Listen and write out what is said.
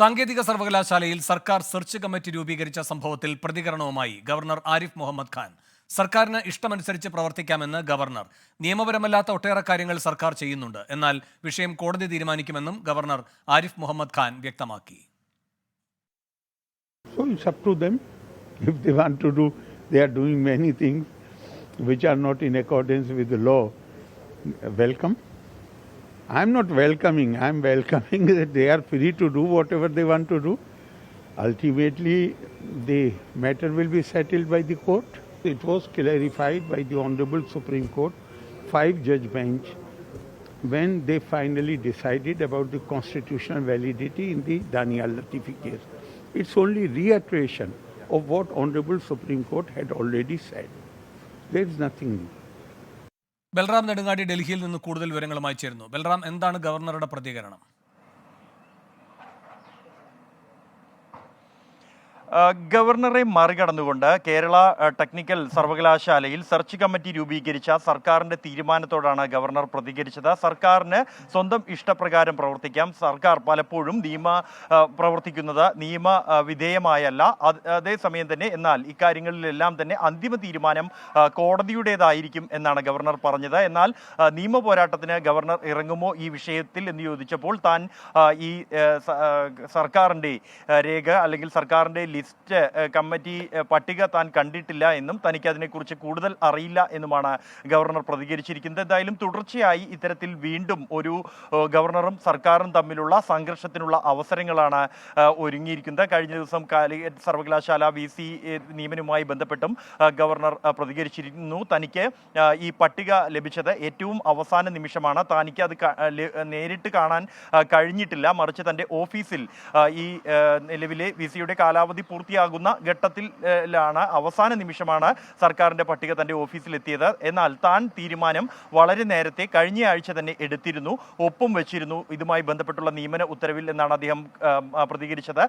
സാങ്കേതിക സർവകലാശാലയിൽ സർക്കാർ സെർച്ച് കമ്മിറ്റി രൂപീകരിച്ച സംഭവത്തിൽ പ്രതികരണവുമായി ഗവർണർ ആരിഫ് മുഹമ്മദ് ഖാൻ. സർക്കാരിന് ഇഷ്ടമനുസരിച്ച് പ്രവർത്തിക്കാമെന്ന് ഗവർണർ. നിയമപരമല്ലാത്ത ഒട്ടേറെ കാര്യങ്ങൾ സർക്കാർ ചെയ്യുന്നുണ്ട്. എന്നാൽ വിഷയം കോടതി തീരുമാനിക്കുമെന്നും ഗവർണർ ആരിഫ് മുഹമ്മദ് ഖാൻ വ്യക്തമാക്കി. So. I'm not welcoming, I'm welcoming that they are free to do whatever they want to do. Ultimately, the matter will be settled by the court. It was clarified by the Honorable Supreme Court, five judge bench, when they finally decided about the constitutional validity in the Daniel Latifi case. It's only reiteration of what Honorable Supreme Court had already said. There is nothing new. Balram Nedungadi ഡൽഹിയിൽ നിന്ന് കൂടുതൽ വിവരങ്ങളുമായി ചേരുന്നു. ബൽറാം എന്താണ് ഗവർണറുടെ പ്രതികരണം? ഗവർണറെ മറികടന്നുകൊണ്ട് കേരള ടെക്നിക്കൽ സർവകലാശാലയിൽ സെർച്ച് കമ്മിറ്റി രൂപീകരിച്ച സർക്കാരിന്റെ തീരുമാനത്തോടാണ് ഗവർണർ പ്രതികരിച്ചത്. സർക്കാരിന് സ്വന്തം ഇഷ്ടപ്രകാരം പ്രവർത്തിക്കാം. സർക്കാർ പലപ്പോഴും നിയമ പ്രവർത്തിക്കുന്നത് നിയമ വിധേയമായല്ല. അത് അതേസമയം തന്നെ എന്നാൽ ഇക്കാര്യങ്ങളിലെല്ലാം തന്നെ അന്തിമ തീരുമാനം കോടതിയുടേതായിരിക്കും എന്നാണ് ഗവർണർ പറഞ്ഞത്. എന്നാൽ നിയമ പോരാട്ടത്തിന് ഗവർണർ ഇറങ്ങുമോ ഈ വിഷയത്തിൽ എന്ന് ചോദിച്ചപ്പോൾ താൻ ഈ സർക്കാരിന്റെ രേഖ അല്ലെങ്കിൽ സർക്കാരിന്റെ ലിസ്റ്റ് കമ്മിറ്റി പട്ടിക താൻ കണ്ടിട്ടില്ല എന്നും തനിക്ക് അതിനെക്കുറിച്ച് കൂടുതൽ അറിയില്ല എന്നുമാണ് ഗവർണർ പ്രതികരിച്ചിരിക്കുന്നത്. എന്തായാലും തുടർച്ചയായി ഇത്തരത്തിൽ വീണ്ടും ഒരു ഗവർണറും സർക്കാരും തമ്മിലുള്ള സംഘർഷത്തിനുള്ള അവസരങ്ങളാണ് ഒരുങ്ങിയിരിക്കുന്നത്. കഴിഞ്ഞ ദിവസം കാലിക്കറ്റ് സർവകലാശാല വി സി നിയമനവുമായി ബന്ധപ്പെട്ടും ഗവർണർ പ്രതികരിച്ചിരുന്നു. തനിക്ക് ഈ പട്ടിക ലഭിച്ചത് ഏറ്റവും അവസാന നിമിഷമാണ്. തനിക്ക് അത് നേരിട്ട് കാണാൻ കഴിഞ്ഞിട്ടില്ല. മറിച്ച് തന്റെ ഓഫീസിൽ ഈ നിലവിലെ വി സിയുടെ കാലാവധി പൂർത്തിയാകുന്ന ഘട്ടത്തിലാണ് അവസാന നിമിഷമാണ് സർക്കാരിന്റെ പട്ടിക തന്റെ ഓഫീസിലെത്തിയത്. എന്നാൽ താൻ തീരുമാനം വളരെ നേരത്തെ കഴിഞ്ഞ ആഴ്ച തന്നെ എടുത്തിരുന്നു ഒപ്പം വെച്ചിരുന്നു. ഇതുമായി ബന്ധപ്പെട്ടുള്ള നിയമന ഉത്തരവിൽ എന്നാണ് അദ്ദേഹം പ്രതികരിച്ചത്.